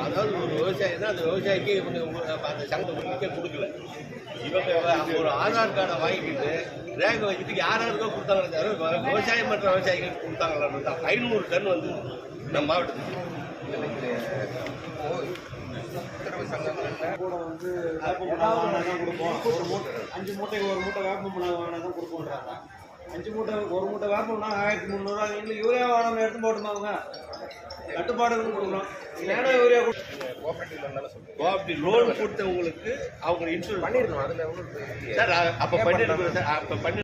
அதாவது ஒரு விவசாயினா அந்த விவசாயிக்கு இவங்க அந்த சங்கத்தை கொடுக்கல இவங்க ஒரு ஆதார் கார்டை வாங்கிக்கிட்டு ரேங்கை வச்சுட்டு யார் யாருக்கோ கொடுத்தாங்களே தவிர விவசாயம் பண்ணுற விவசாயிகளுக்கு கொடுத்தாங்களா ஐநூறு டன் வந்து நம்ம மாவட்டத்துக்கு கூட வந்து கொடுப்போம் ஒரு மூட்டை அஞ்சு மூட்டைக்கு ஒரு மூட்டை வேப்ப புண்ணாக்கு தான் கொடுப்போன்றாங்க அஞ்சு மூட்டை ஒரு மூட்டை வேப்ப புண்ணாக்கு ஆயிரத்தி முந்நூறுவா இல்லை யூரியா வாங்கினா எடுத்து போட்டுமாங்க கட்டுப்பாடுகள் கொடுக்குறோம் நேரம் யூரியா கொடு அப்படி லோன் கொடுத்தவங்களுக்கு அவங்க இன்சூரன்ஸ் பண்ணிருக்கோம் அதில் சார் அப்போ பண்ணிருக்கோம் சார் அப்போ பண்ணி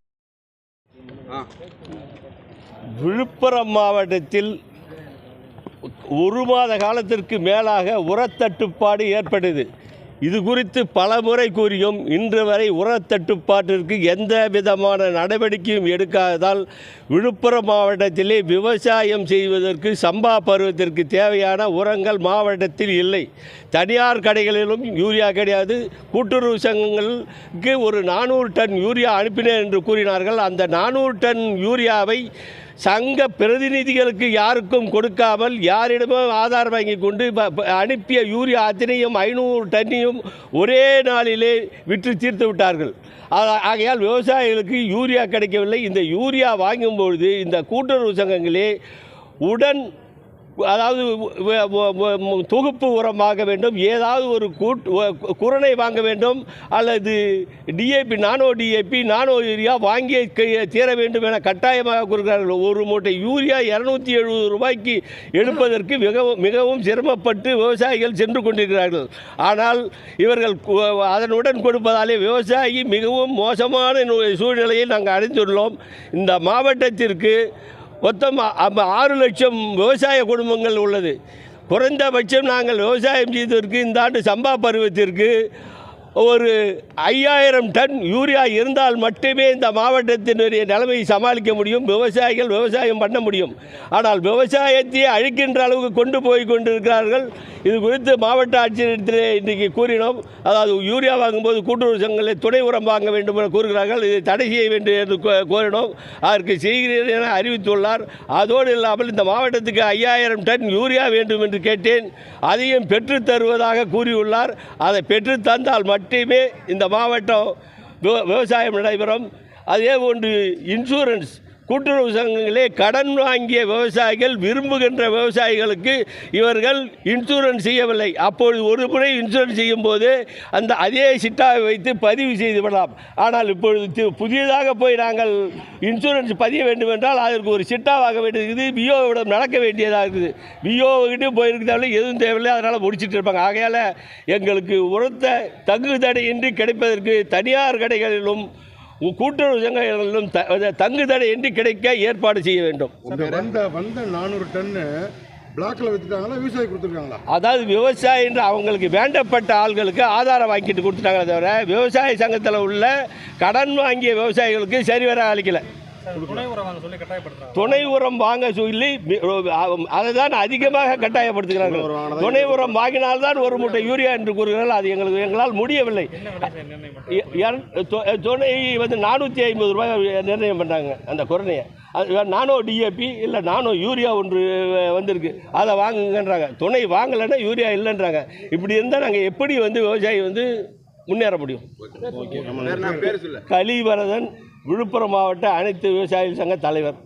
விழுப்புரம் மாவட்டத்தில் ஒரு மாத காலத்திற்கு மேலாக உரத்தட்டுப்பாடு ஏற்படுது இது குறித்து பல முறை கூறியும் இன்று வரை உரத்தட்டுப்பாட்டிற்கு எந்த விதமான நடவடிக்கையும் எடுக்காததால் விழுப்புரம் மாவட்டத்திலே விவசாயம் செய்வதற்கு சம்பா பருவத்திற்கு தேவையான உரங்கள் மாவட்டத்தில் இல்லை. தனியார் கடைகளிலும் யூரியா கிடையாது. கூட்டுறவு சங்கங்களுக்கு ஒரு நானூறு டன் யூரியா அனுப்பினேன் என்று கூறினார்கள். அந்த நானூறு டன் யூரியாவை சங்க பிரதிநிதிகளுக்கு யாருக்கும் கொடுக்காமல் யாரிடமும் ஆதார் வாங்கி கொண்டு ப- அனுப்பிய யூரியா அத்தனையும் ஐநூறு டன்னையும் ஒரே நாளிலே விற்று தீர்த்து விட்டார்கள். ஆகையால் விவசாயிகளுக்கு யூரியா கிடைக்கவில்லை. இந்த யூரியா வாங்கும்பொழுது இந்த கூட்டுறவு சங்கங்களே உடன் அதாவது தொகுப்பு உரம் வாங்க வேண்டும். ஏதாவது ஒரு கூட் குரணை வாங்க வேண்டும். அல்லது DAP nano DAP nano urea வாங்கி தீர வேண்டும் என கட்டாயமாக கொடுக்கிறார்கள் ஒரு மூட்டை யூரியா இரநூத்தி எழுபது ரூபாய்க்கு எடுப்பதற்கு மிகவும் மிகவும் சிரமப்பட்டு விவசாயிகள் சென்று கொண்டிருக்கிறார்கள். ஆனால் இவர்கள் அதனுடன் கொடுப்பதாலே விவசாயி மிகவும் மோசமான சூழ்நிலையை நாங்கள் அடைந்துள்ளோம். இந்த மாவட்டத்திற்கு மொத்தம் அ- ஆறு லட்சம் விவசாய குடும்பங்கள் உள்ளது. குறைந்தபட்சம் நாங்கள் விவசாயம் செய்ததற்கு இந்த ஆண்டு சம்பா பருவத்திற்கு ஒரு ஐயாயிரம் டன் யூரியா இருந்தால் மட்டுமே இந்த மாவட்டத்தினுடைய நிலைமையை சமாளிக்க முடியும் விவசாயிகள் விவசாயம் பண்ண முடியும். ஆனால் விவசாயத்தையே அழிக்கின்ற அளவுக்கு கொண்டு போய் கொண்டிருக்கிறார்கள். இது குறித்து மாவட்ட ஆட்சியரிடத்தில் இன்றைக்கு கூறினோம். அதாவது யூரியா வாங்கும்போது கூட்டுறவு சங்கங்களில் துணை உரம் வாங்க வேண்டும் என கூறுகிறார்கள். இதை தடை செய்ய வேண்டும் என்று கோரினோம். அதற்கு செய்கிறேன் என அறிவித்துள்ளார். அதோடு இல்லாமல் இந்த மாவட்டத்துக்கு ஐயாயிரம் டன் யூரியா வேண்டும் என்று கேட்டேன். அதையும் பெற்று தருவதாக கூறியுள்ளார். அதை பெற்று தந்தால் மட்டுமே இந்த மாவட்டம் விவசாயம் நடைபெறும். அதே போன்று இன்சூரன்ஸ் கூட்டுறவு சங்கங்களே கடன் வாங்கிய விவசாயிகள் விரும்புகின்ற விவசாயிகளுக்கு இவர்கள் இன்சூரன்ஸ் செய்யவில்லை. அப்பொழுது ஒரு முறை இன்சூரன்ஸ் செய்யும்போது அந்த அதே சிட்டாவை வைத்து பதிவு செய்து விடலாம். ஆனால் இப்பொழுது புதியதாக போய் நாங்கள் இன்சூரன்ஸ் பதிய வேண்டும் என்றால் அதற்கு ஒரு சிட்டா வாங்க வேண்டியது விஓவிடம் நடக்க வேண்டியதாக இருக்குது. விஓகிட்ட போயிருக்க தேவையில்லை எதுவும் தேவையில்லை. அதனால் முடிச்சிட்டு இருப்பாங்க. ஆகையால் எங்களுக்கு உரத்த தங்கு தடையின்றி கிடைப்பதற்கு தனியார் கடைகளிலும் கூட்டுறவு சங்கங்களிலும் த- தங்கு தடையின்றி கிடைக்க ஏற்பாடு செய்ய வேண்டும். வந்த வந்த நானூறு டன்னு பிளாக்ல வித்துட்டாங்களா விவசாயி கொடுத்துருக்காங்களா? அதாவது விவசாயி என்று அவங்களுக்கு வேண்டப்பட்ட ஆள்களுக்கு ஆதாரம் வாங்கிட்டு கொடுத்துட்டாங்களே தவிர விவசாய சங்கத்தில் உள்ள கடன் வாங்கிய விவசாயிகளுக்கு சரிவர அளிக்கல. துணை உரம் வாங்க சொல்லி அதை தான் அதிகமாக கட்டாயப்படுத்துகிறார்கள். துணை உரம் வாங்கினால்தான் ஒரு மூட்டை யூரியா என்று கூறுகிறார்கள். அது எங்களுக்கு எங்களால் முடியவில்லை. துணை வந்து நானூற்றி ஐம்பது ரூபாய் நிர்ணயம் பண்ணுறாங்க அந்த குரணையை. அது நானோ டிஏபி இல்லை நானோ யூரியா ஒன்று வந்திருக்கு. அதை வாங்குங்கன்றாங்க. துணை வாங்கலைன்னா யூரியா இல்லைன்றாங்க. இப்படி இருந்தால் நாங்கள் எப்படி வந்து விவசாயி வந்து முன்னேற முடியும். கலிவரதன் விழுப்புரம் மாவட்ட அனைத்து விவசாயிகள் சங்க தலைவர்.